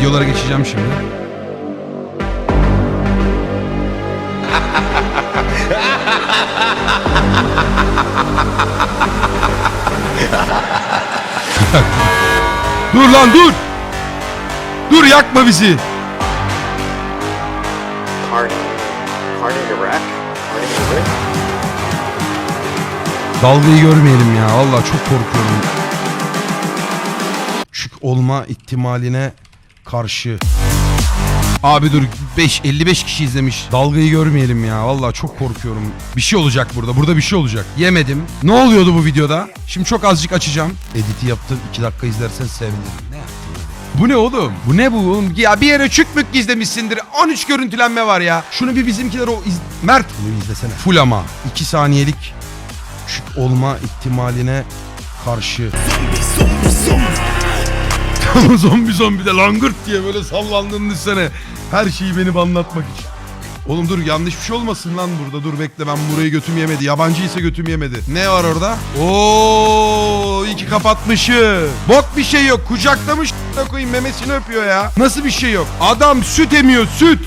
Videolara geçeceğim şimdi. dur lan dur. Dur yakma bizi. Dalgayı görmeyelim ya. Vallahi çok korkuyorum. Küçük olma ihtimaline karşı. Abi dur 5 55 kişi izlemiş. Dalgayı görmeyelim ya. Vallahi çok korkuyorum. Bir şey olacak burada. Burada bir şey olacak. Yemedim. Ne oluyordu bu videoda? Şimdi çok azıcık açacağım. Editi yaptım. 2 dakika izlersen sevinirim. Ne? Bu ne oğlum? Bu ne bu oğlum? Ya bir yere çükmük gizlemişsindir. 13 görüntülenme var ya. Şunu bir bizimkiler o iz... Mert bunu izlesene. Full ama. 2 saniyelik küçük olma ihtimaline karşı. zombi zombi ama zombi zombi de langırt diye böyle sallandığını düşünsene. Her şeyi beni anlatmak için. Oğlum dur yanlış bir şey olmasın lan burada. Dur bekle ben burayı götüm yemedi. Yabancı ise götüm yemedi. Ne var orada? Oo iki kapatmışı. Bok bir şey yok. Kucaklamış koyayım memesini öpüyor ya. Nasıl bir şey yok? Adam süt emiyor süt.